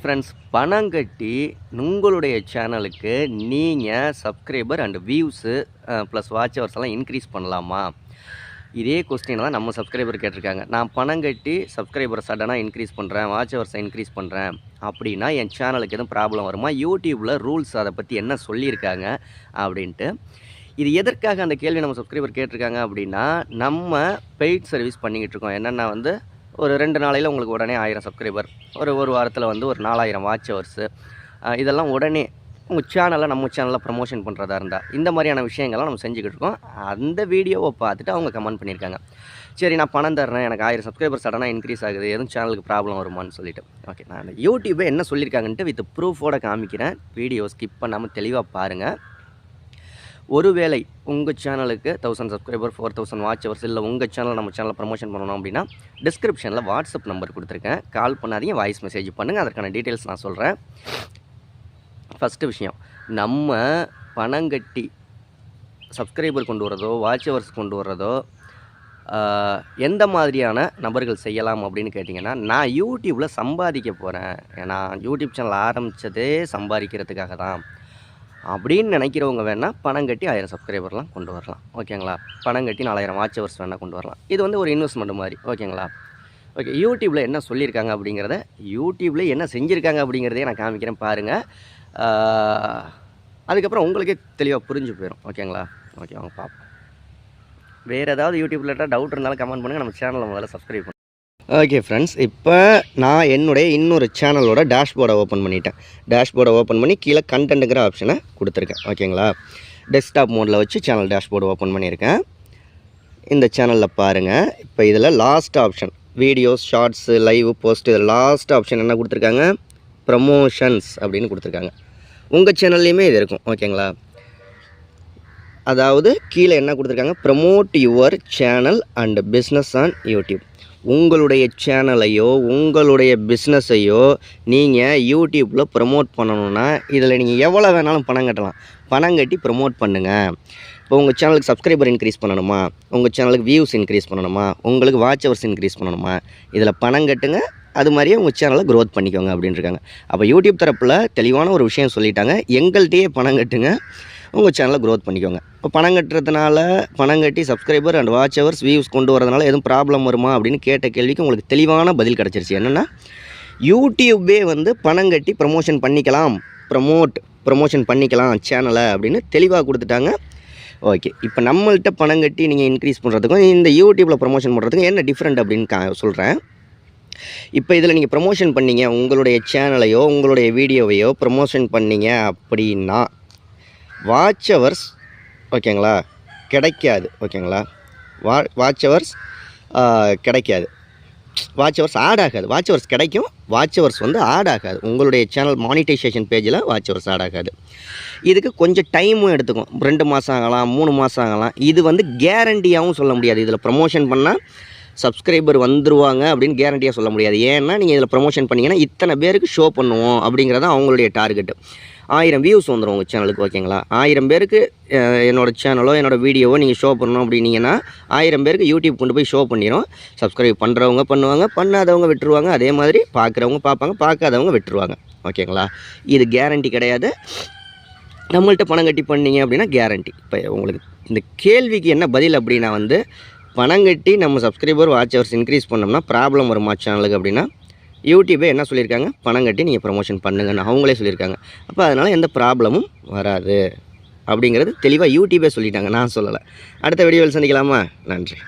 Friends பணம் கட்டி உங்களுடைய சேனலுக்கு நீங்கள் subscriber and views plus watch hours எல்லாம் இன்க்ரீஸ் பண்ணலாமா? இதே கொஸ்டின் தான் நம்ம சப்ஸ்கிரைபர் கேட்டிருக்காங்க. நான் பணம் கட்டி சப்ஸ்கிரைபரை சடனாக இன்க்ரீஸ் பண்ணுறேன் வாட்ச் ஹவர்ஸை இன்க்ரீஸ் பண்ணுறேன் அப்படின்னா என் சேனலுக்கு எதுவும் ப்ராப்ளம் வருமா? யூடியூப்பில் ரூல்ஸ் அதை பற்றி என்ன சொல்லியிருக்காங்க அப்படின்ட்டு. இது எதற்காக அந்த கேள்வி நம்ம சப்ஸ்கிரைபர் கேட்டிருக்காங்க அப்படின்னா நம்ம பெய்ட் சர்வீஸ் பண்ணிக்கிட்டு இருக்கோம். என்னென்னா வந்து ஒரு ரெண்டு நாளையில் உங்களுக்கு உடனே ஆயிரம் சப்ஸ்கிரைபர் ஒரு ஒரு வாரத்தில் வந்து ஒரு நாலாயிரம் வாட்ச் ஹவர்ஸு இதெல்லாம் உடனே உங்கள் சேனலில் நம்ம சேனலில் ப்ரமோஷன் பண்ணுறதா இருந்தால் இந்த மாதிரியான விஷயங்கள்லாம் நம்ம செஞ்சுக்கிட்டு இருக்கோம். அந்த வீடியோவை பார்த்துட்டு அவங்க கமெண்ட் பண்ணியிருக்காங்க. சரி நான் பணம் தர்றேன் எனக்கு ஆயிரம் சப்ஸ்கிரைபர் சடனாக இன்க்ரீஸ் ஆகுது எதுவும் சேனலுக்கு ப்ராப்ளம் வருமான்னு சொல்லிட்டு. ஓகே நான் யூடியூப்பை என்ன சொல்லியிருக்காங்கன்ட்டு வித் ப்ரூஃபோட காமிக்கிறேன். வீடியோ ஸ்கிப் பண்ணாமல் தெளிவாக பாருங்கள் ஒருவேளை உங்கள் சேனலுக்கு thousand subscriber four thousand watch hours இல்லை உங்கள் சேனல் நம்ம சேனலில் ப்ரமோஷன் பண்ணணும் அப்படின்னா டிஸ்கிரிப்ஷனில் வாட்ஸ்அப் நம்பர் கொடுத்துருக்கேன். கால் பண்ணாதீங்க வாய்ஸ் மெசேஜ் பண்ணுங்கள் அதற்கான டீட்டெயில்ஸ் நான் சொல்கிறேன் ஃபஸ்ட்டு விஷயம் நம்ம பணங்கட்டி சப்ஸ்கிரைபர் கொண்டு வரதோ வாட்ச் ஹவர்ஸ் கொண்டு வர்றதோ எந்த மாதிரியான நபர்கள் செய்யலாம் அப்படின்னு கேட்டிங்கன்னா நான் யூடியூப்பில் சம்பாதிக்க போகிறேன் ஏன்னா யூடியூப் சேனல் ஆரம்பித்ததே சம்பாதிக்கிறதுக்காக தான். அப்படின்னு நினைக்கிறவங்க வேணால் பணம் கட்டி ஆயிரம் சப்ஸ்கிரைபர்லாம் கொண்டு வரலாம். ஓகேங்களா பணம் கட்டி நாலாயிரம் வாட்சவர்ஸ் வேணால் கொண்டு வரலாம். இது வந்து ஒரு இன்வெஸ்ட்மெண்ட் மாதிரி. ஓகேங்களா ஓகே யூடியூப்பில் என்ன சொல்லியிருக்காங்க அப்படிங்கிறத யூடியூப்பில் என்ன செஞ்சுருக்காங்க அப்படிங்கிறதையே நான் காமிக்கிறேன் பாருங்கள் அதுக்கப்புறம் உங்களுக்கே தெளிவாக புரிஞ்சு போயிடும் ஓகேங்களா ஓகே வாங்க பார்ப்போம் வேறு ஏதாவது யூடியூப்பில் டவுட் இருந்தாலும் கமெண்ட் பண்ணுங்கள் நம்ம சேனலை முதல்ல சப்ஸ்கிரைப் பண்ணுங்கள் ஓகே ஃப்ரெண்ட்ஸ் இப்போ நான் என்னுடைய இன்னொரு சேனலோட டேஷ்போர்டை ஓப்பன் பண்ணிட்டேன். டேஷ்போர்டை ஓப்பன் பண்ணி கீழே கண்டென்ட்டுங்கிற ஆப்ஷனை கொடுத்துருக்கேன். ஓகேங்களா டெஸ்க்டாப் மோடில் வச்சு சேனல் டேஷ்போர்டு ஓப்பன் பண்ணியிருக்கேன். இந்த சேனலில் பாருங்கள் இப்போ இதில் last option videos shorts live post last option என்ன கொடுத்துருக்காங்க? ப்ரமோஷன்ஸ் அப்படின்னு கொடுத்துருக்காங்க. உங்கள் சேனல்லையுமே இது இருக்கும். ஓகேங்களா அதாவது கீழே என்ன கொடுத்துருக்காங்க? Promote your channel and business on YouTube உங்களுடைய சேனலையோ உங்களுடைய பிஸ்னஸையோ நீங்கள் யூடியூப்பில் ப்ரமோட் பண்ணணுன்னா இதில் நீங்கள் எவ்வளோ வேணாலும் பணம் கட்டலாம். பணம் கட்டி ப்ரமோட் பண்ணுங்கள் இப்போ உங்கள் சேனலுக்கு சப்ஸ்கிரைபர் இன்க்ரீஸ் பண்ணணுமா? உங்கள் சேனலுக்கு வியூஸ் இன்க்ரீஸ் பண்ணணுமா? உங்களுக்கு வாட்ச் ஹவர்ஸ் இன்க்ரீஸ் பண்ணணுமா? இதில் பணம் கட்டுங்க. அது மாதிரியே உங்கள் சேனலை க்ரோத் பண்ணிக்கோங்க அப்படின்னு இருக்காங்க. அப்போ யூடியூப் தரப்பில் தெளிவான ஒரு விஷயம் சொல்லிட்டாங்க. எங்கள்கிட்டயே பணம் கட்டுங்க. உங்கள் சேனலை க்ரோத் பண்ணிக்கோங்க. இப்போ பணம் கட்டுறதுனால பணம் கட்டி subscriber and watch hours views கொண்டு வரதுனால எதுவும் ப்ராப்ளம் வருமா அப்படின்னு கேட்ட கேள்விக்கு உங்களுக்கு தெளிவான பதில் கிடச்சிருச்சு. என்னென்னா யூடியூப்பே வந்து பணம் கட்டி ப்ரமோஷன் பண்ணிக்கலாம். ப்ரமோட் ப்ரமோஷன் பண்ணிக்கலாம் சேனலை அப்படின்னு தெளிவாக கொடுத்துட்டாங்க. ஓகே இப்போ நம்மள்ட்ட பணம் கட்டி நீங்கள் இன்க்ரீஸ் பண்ணுறதுக்கும் இந்த யூடியூப்பில் ப்ரமோஷன் பண்ணுறதுக்கும் என்ன டிஃப்ரெண்ட் அப்படின்னு கா சொல்கிறேன் இப்போ இதில் நீங்கள் ப்ரமோஷன் பண்ணீங்க உங்களுடைய சேனலையோ உங்களுடைய வீடியோவையோ ப்ரமோஷன் பண்ணீங்க அப்படின்னா வாட்ச் ஹவர்ஸ் ஓகேங்களா? கிடைக்காது ஓகேங்களா? வா வாட்ச் ஹவர்ஸ் கிடைக்காது. வாட்ச் ஹவர்ஸ் ஆட் ஆகாது. வாட்ச் ஹவர்ஸ் கிடைக்கும் வாட்ச் ஹவர்ஸ் வந்து ஆட் ஆகாது. உங்களுடைய சேனல் மானிட்டைசேஷன் பேஜில் வாட்ச் ஹவர்ஸ் ஆட் ஆகாது. இதுக்கு கொஞ்சம் டைமும் எடுத்துக்கும். ரெண்டு மாதம் ஆகலாம் மூணு மாதம் ஆகலாம். இது வந்து கேரண்டியாகவும் சொல்ல முடியாது. இதில் ப்ரமோஷன் பண்ணால் சப்ஸ்கிரைபர் வந்துருவாங்க அப்படின்னு கேரண்டியாக சொல்ல முடியாது. ஏன்னா நீங்கள் இதில் ப்ரொமோஷன் பண்ணீங்கன்னா இத்தனை பேருக்கு ஷோ பண்ணுவோம் அப்படிங்கிறது தான் அவங்களுடைய டார்கெட்டு ஆயிரம் வியூஸ் வந்துடும் உங்கள் சேனலுக்கு ஓகேங்களா ஆயிரம் பேருக்கு என்னோடய சேனலோ என்னோடய வீடியோவோ நீங்கள் ஷோ பண்ணணும் அப்படின்னீங்கன்னா ஆயிரம் பேருக்கு யூடியூப் கொண்டு போய் ஷோ பண்ணிடும் சப்ஸ்கிரைப் பண்ணுறவங்க பண்ணுவாங்க பண்ணாதவங்க விட்டுருவாங்க. அதே மாதிரி பார்க்குறவங்க பார்ப்பாங்க பார்க்காதவங்க விட்டுருவாங்க ஓகேங்களா இது கேரண்டி கிடையாது. நம்மள்ட்ட பணம் கட்டி பண்ணீங்க அப்படின்னா கேரண்டி இப்போ உங்களுக்கு இந்த கேள்விக்கு என்ன பதில் அப்படின்னா வந்து பணம் கட்டி நம்ம சப்ஸ்கிரைபர் வாட்ச் ஹவர்ஸ் இன்க்ரீஸ் பண்ணோம்னா ப்ராப்ளம் வருமா சேனலுக்கு அப்படின்னா யூடியூபே என்ன சொல்லியிருக்காங்க? பணம் கட்டி நீங்கள் ப்ரொமோஷன் பண்ணுங்கன்னு அவங்களே சொல்லியிருக்காங்க. அப்போ அதனால் எந்த ப்ராப்ளமும் வராது. அப்படிங்கிறது தெளிவாக யூடியூபே சொல்லிட்டாங்க. நான் சொல்லலை. அடுத்த வீடியோவில் சந்திக்கலாமா? நன்றி.